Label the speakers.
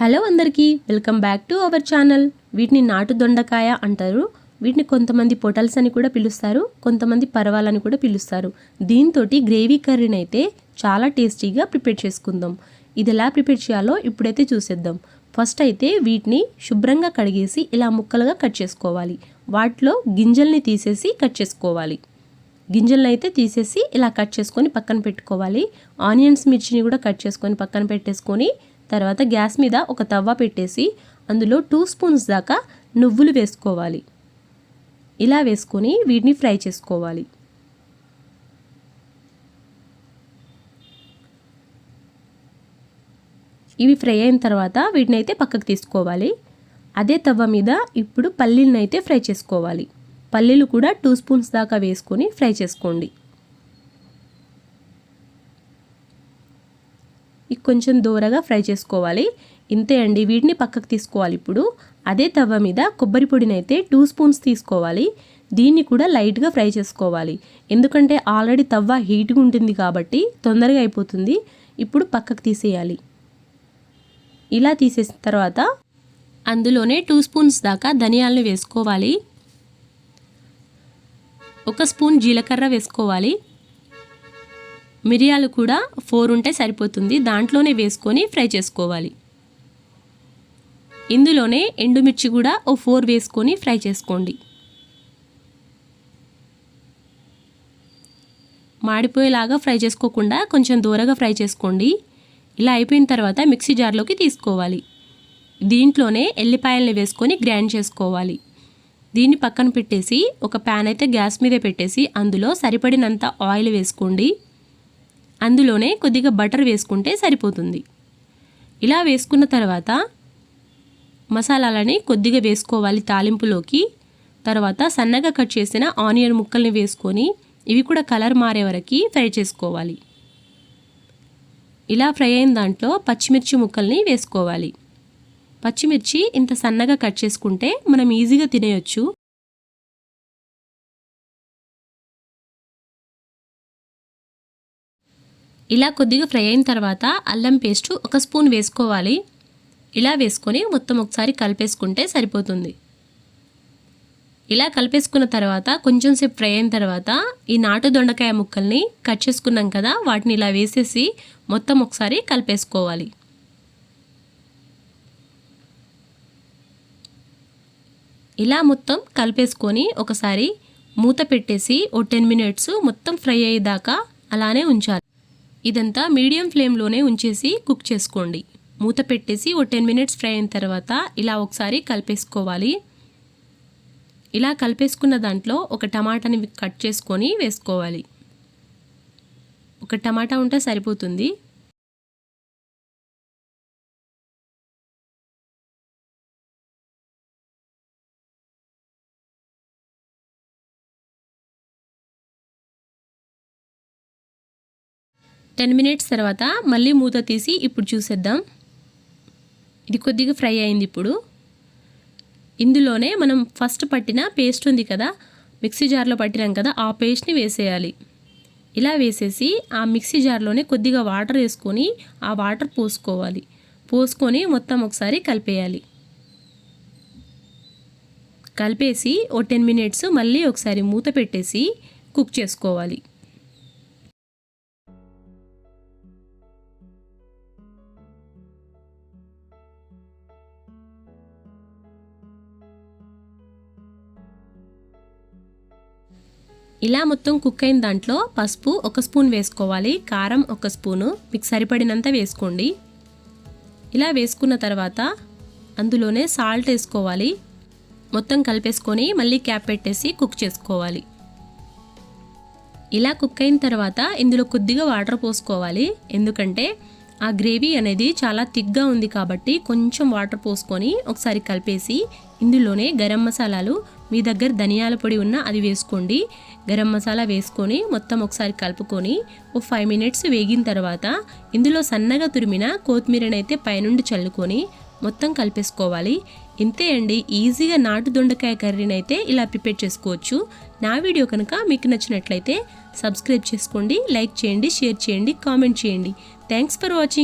Speaker 1: Hello అందరికీ welcome back to our channel. వీటిని నాటు దొండకాయ అంటారు. వీటిని కొంతమంది పొటల్స్ అని కూడా పిలుస్తారు కొంతమంది పరవాలని కూడా పిలుస్తారు. దీంతో గ్రేవీ కర్రీని అయితే చాలా టేస్టీగా ప్రిపేర్ చేసుకుందాం. ఇది ఎలా ప్రిపేర్ చేయాలో ఇప్పుడైతే చూసేద్దాం. ఫస్ట్ అయితే వీటిని శుభ్రంగా కడిగేసి ఇలా ముక్కలుగా కట్ చేసుకోవాలి. వాటిలో గింజల్ని తీసేసి కట్ చేసుకోవాలి. గింజలను అయితే తీసేసి ఇలా కట్ చేసుకొని పక్కన పెట్టుకోవాలి. ఆనియన్స్ మిర్చిని కూడా కట్ చేసుకొని పక్కన పెట్టేసుకొని తర్వాత గ్యాస్ మీద ఒక తవ్వ పెట్టేసి అందులో టూ స్పూన్స్ దాకా నువ్వులు వేసుకోవాలి. ఇలా వేసుకొని వీటిని ఫ్రై చేసుకోవాలి. ఇవి ఫ్రై అయిన తర్వాత వీటిని అయితే పక్కకు తీసుకోవాలి. అదే తవ్వ మీద ఇప్పుడు పల్లీలను అయితే ఫ్రై చేసుకోవాలి. పల్లీలు కూడా టూ స్పూన్స్ దాకా వేసుకొని ఫ్రై చేసుకోండి. కొంచెం దూరగా ఫ్రై చేసుకోవాలి. ఇంతే అండి. వీటిని పక్కకు తీసుకోవాలి ఇప్పుడు. అదే తవ్వ మీద కొబ్బరి పొడిని అయితే టూ స్పూన్స్ తీసుకోవాలి. దీన్ని కూడా లైట్గా ఫ్రై చేసుకోవాలి. ఎందుకంటే ఆల్రెడీ తవ్వ హీట్గా ఉంటుంది కాబట్టి తొందరగా అయిపోతుంది. ఇప్పుడు పక్కకు తీసేయాలి. ఇలా తీసేసిన తర్వాత అందులోనే టూ స్పూన్స్ దాకా ధనియాలను వేసుకోవాలి. ఒక స్పూన్ జీలకర్ర వేసుకోవాలి. మిరియాలు కూడా ఫోర్ ఉంటే సరిపోతుంది. దాంట్లోనే వేసుకొని ఫ్రై చేసుకోవాలి. ఇందులోనే ఎండుమిర్చి కూడా ఓ ఫోర్ వేసుకొని ఫ్రై చేసుకోండి. మాడిపోయేలాగా ఫ్రై చేసుకోకుండా కొంచెం దూరగా ఫ్రై చేసుకోండి. ఇలా అయిపోయిన తర్వాత మిక్సీ జార్లోకి తీసుకోవాలి. దీంట్లోనే ఎల్లిపాయల్ని వేసుకొని గ్రైండ్ చేసుకోవాలి. దీన్ని పక్కన పెట్టేసి ఒక ప్యాన్ అయితే గ్యాస్ మీద పెట్టేసి అందులో సరిపడినంత ఆయిల్ వేసుకోండి. అందులోనే కొద్దిగా బటర్ వేసుకుంటే సరిపోతుంది. ఇలా వేసుకున్న తర్వాత మసాలాలని కొద్దిగా వేసుకోవాలి తాలింపులోకి. తర్వాత సన్నగా కట్ చేసిన ఆనియన్ ముక్కల్ని వేసుకొని ఇవి కూడా కలర్ మారే వరకు ఫ్రై చేసుకోవాలి. ఇలా ఫ్రై అయిన దాంట్లో పచ్చిమిర్చి ముక్కల్ని వేసుకోవాలి. పచ్చిమిర్చి ఇంత సన్నగా కట్ చేసుకుంటే మనం ఈజీగా తినేయొచ్చు. ఇలా కొద్దిగా ఫ్రై అయిన తర్వాత అల్లం పేస్ట్ ఒక స్పూన్ వేసుకోవాలి. ఇలా వేసుకొని మొత్తం ఒకసారి కలిపేసుకుంటే సరిపోతుంది. ఇలా కలిపేసుకున్న తర్వాత కొంచెం సేపు ఫ్రై అయిన తర్వాత ఈ నాటు దొండకాయ ముక్కల్ని కట్ చేసుకున్నాం కదా వాటిని ఇలా వేసేసి మొత్తం ఒకసారి కలిపేసుకోవాలి. ఇలా మొత్తం కలిపేసుకొని ఒకసారి మూత పెట్టేసి ఓ టెన్ మినిట్స్ మొత్తం ఫ్రై అయ్యేదాకా అలానే ఉంచాలి. ఇదంతా మీడియం ఫ్లేమ్లోనే ఉంచేసి కుక్ చేసుకోండి. మూత పెట్టేసి ఓ టెన్ మినిట్స్ ఫ్రై అయిన తర్వాత ఇలా ఒకసారి కలిపేసుకోవాలి. ఇలా కలిపేసుకున్న దాంట్లో ఒక టమాటాని కట్ చేసుకొని వేసుకోవాలి. ఒక టమాటా ఉంటే సరిపోతుంది. టెన్ మినిట్స్ తర్వాత మళ్ళీ మూత తీసి ఇప్పుడు చూసేద్దాం. ఇది కొద్దిగా ఫ్రై అయింది ఇప్పుడు. ఇందులోనే మనం ఫస్ట్ పట్టిన పేస్ట్ ఉంది కదా మిక్సీ జార్లో పట్టినాం కదా ఆ పేస్ట్ని వేసేయాలి. ఇలా వేసేసి ఆ మిక్సీ జార్లోనే కొద్దిగా వాటర్ వేసుకొని ఆ వాటర్ పోసుకోవాలి. పోసుకొని మొత్తం ఒకసారి కలిపేయాలి. కలిపేసి ఓ టెన్ మినిట్స్ మళ్ళీ ఒకసారి మూత పెట్టేసి కుక్ చేసుకోవాలి. ఇలా మొత్తం కుక్ అయిన దాంట్లో పసుపు ఒక స్పూన్ వేసుకోవాలి కారం ఒక స్పూను. మీకు సరిపడినంత వేసుకోండి. ఇలా వేసుకున్న తర్వాత అందులోనే సాల్ట్ వేసుకోవాలి. మొత్తం కలిపేసుకొని మళ్ళీ క్యాప్ పెట్టేసి కుక్ చేసుకోవాలి. ఇలా కుక్ అయిన తర్వాత ఇందులో కొద్దిగా వాటర్ పోసుకోవాలి. ఎందుకంటే ఆ గ్రేవీ అనేది చాలా థిక్గా ఉంది కాబట్టి కొంచెం వాటర్ పోసుకొని ఒకసారి కలిపేసి ఇందులోనే గరం మసాలాలు మీ దగ్గర ధనియాల పొడి ఉన్న అది వేసుకోండి. గరం మసాలా వేసుకొని మొత్తం ఒకసారి కలుపుకొని ఓ ఫైవ్ మినిట్స్ వేగిన తర్వాత ఇందులో సన్నగా తురిమిన కొత్తిమీరనైతే పైనుండి చల్లుకొని మొత్తం కలిపేసుకోవాలి. ఇంతే అండి ఈజీగా నాటు దొండకాయ కర్రీని అయితే ఇలా ప్రిపేర్ చేసుకోవచ్చు. నా వీడియో కనుక మీకు నచ్చినట్లయితే సబ్స్క్రైబ్ చేసుకోండి లైక్ చేయండి షేర్ చేయండి కామెంట్ చేయండి. Thanks for watching.